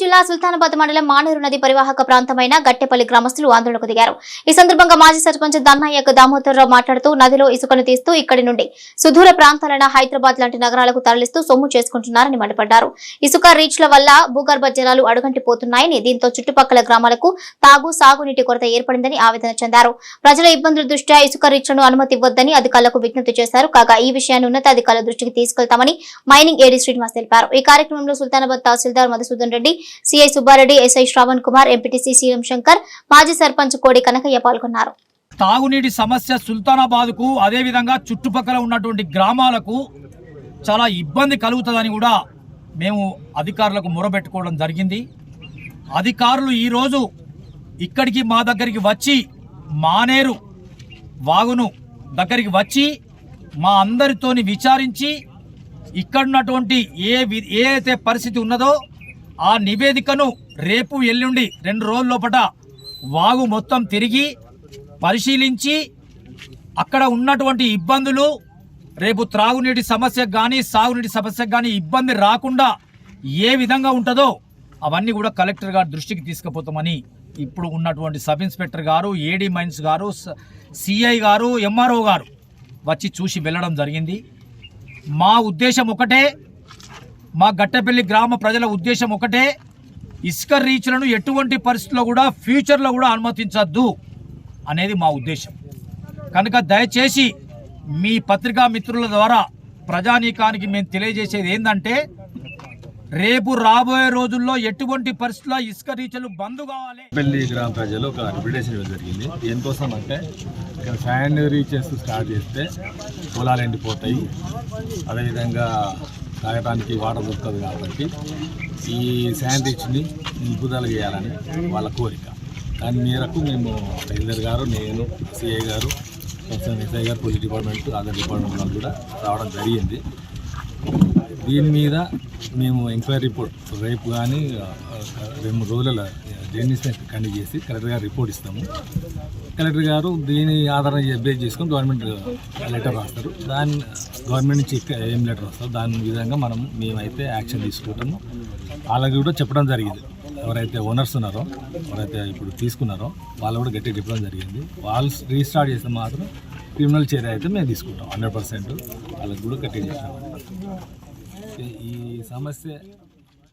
జిల్లా సుల్తానాబాద్ మండలం మానేరు నది పరివాహక ప్రాంతమైన గట్టెపల్లి గ్రామస్తులు ఆందోళనకు దిగారు. ఈ సందర్భంగా మాజీ సర్పంచ్ దన్నయ్య దామోదరరావు మాట్లాడుతూ నదిలో ఇసుకను తీస్తూ ఇక్కడి నుండి సుదూర ప్రాంతాలైన హైదరాబాద్ లాంటి నగరాలకు తరలిస్తూ సొమ్ము చేసుకుంటున్నారని మండిపడ్డారు. ఇసుక రీచ్ల వల్ల భూగర్భ జలాలు అడుగంటిపోతున్నాయని దీంతో చుట్టుపక్కల గ్రామాలకు తాగు సాగునీటి కొరత ఏర్పడిందని ఆవేదన చెందారు. ప్రజల ఇబ్బందుల దృష్ట్యా ఇసుక రీచ్లను అనుమతి ఇవ్వద్దని అధికారులకు విజ్ఞప్తి చేశారు. కాగా ఈ విషయాన్ని ఉన్నతాధికారుల దృష్టికి తీసుకెళ్తామని మైనింగ్ ఏడీ శ్రీనివాస్ తెలిపారు. ఈ కార్యక్రమంలో సుల్తానాబాద్ తహసీల్దార్ Madhusudan Reddy CI Subbareddy SI Shravan Kumar MPTC CM Shankar మాజీ సర్పంచ్ కోడి కనకయ్య పాల్గొన్నారు. తాగునీటి సమస్య సుల్తానాబాద్కు అదేవిధంగా చుట్టుపక్కల ఉన్నటువంటి గ్రామాలకు చాలా ఇబ్బంది కలుగుతుందని కూడా మేము అధికారులకు మొరబెట్టుకోవడం జరిగింది. అధికారులు ఈరోజు ఇక్కడికి మా దగ్గరికి వచ్చి మానేరు వాగును దగ్గరికి వచ్చి మా అందరితోని విచారించి ఇక్కడున్నటువంటి ఏ వి- ఏ అయితే పరిస్థితి ఉన్నదో ఆ నివేదికను రేపు ఎల్లుండి రెండు రోజుల లోపల వాగు మొత్తం తిరిగి పరిశీలించి అక్కడ ఉన్నటువంటి ఇబ్బందులు రేపు త్రాగునీటి సమస్యకు కానీ సాగునీటి సమస్యకు కానీ ఇబ్బంది రాకుండా ఏ విధంగా ఉంటుందో అవన్నీ కూడా కలెక్టర్ గారి దృష్టికి తీసుకుపోతామని ఇప్పుడు ఉన్నటువంటి సబ్ ఇన్స్పెక్టర్ గారు ఏడీ మైన్స్ గారు స- సిఐ గారు ఎంఆర్ఓ గారు వచ్చి చూసి వెళ్ళడం జరిగింది. మా ఉద్దేశం ఒకటే మా గట్టపల్లి గ్రామ ప్రజల ఉద్దేశం ఒకటే ఇసుక రీచ్లను ఎటువంటి పరిస్థితుల్లో కూడా ఫ్యూచర్లో కూడా అనుమతించద్దు అనేది మా ఉద్దేశం. కనుక దయచేసి మీ పత్రికా మిత్రుల ద్వారా ప్రజానీకానికి మేము తెలియజేసేది ఏంటంటే రేపు రాబోయే రోజుల్లో ఎటువంటి పరిస్థితుల్లో ఇసుక రీచ్లు బంద్ కావాలి? పెళ్ళి గ్రామ ప్రజలు ఒక అడ్వర్టైజ్మెంట్ జరిగింది. దేనికోసం అంటే ఇక్కడ ఫ్యాన్ రీచెస్ స్టార్ట్ చేస్తే పొలాలు ఎండిపోతాయి. అదేవిధంగా తాగడానికి వాటర్ దొరుకుతుంది కాబట్టి ఈ శానిటేషన్ని రీచ్ని నిలుపుదల చేయాలని వాళ్ళ కోరిక. దాని మేరకు మేము టైలర్ గారు నేను సిఐ గారు ఎస్ఐ గారు పోలీస్ డిపార్ట్మెంట్ అదర్ డిపార్ట్మెంట్ వాళ్ళు కూడా రావడం జరిగింది. దీని మీద మేము ఎంక్వైరీ రిపోర్ట్ రేపు కానీ రెండు రోజుల జర్నలిస్ట్ కండక్ట్ చేసి కలెక్టర్ గారు రిపోర్ట్ ఇస్తాము. కలెక్టర్ గారు దీని ఆధారం బేస్ చేసుకొని గవర్నమెంట్ లెటర్ రాస్తారు. దాని గవర్నమెంట్ నుంచి ఏం లెటర్ రాస్తారు దాని విధంగా మనం మేమైతే యాక్షన్ తీసుకుంటాము. వాళ్ళకి కూడా చెప్పడం జరిగింది. ఎవరైతే ఓనర్స్ ఉన్నారో ఎవరైతే ఇప్పుడు తీసుకున్నారో వాళ్ళు కూడా గట్టిగా చెప్పడం జరిగింది. వాళ్ళు రీస్టార్ట్ చేస్తే మాత్రం క్రిమినల్ చర్య అయితే మేము తీసుకుంటాం. హండ్రెడ్ పర్సెంట్ వాళ్ళకి కూడా గట్టిగా చెప్పాము ఈ సమస్య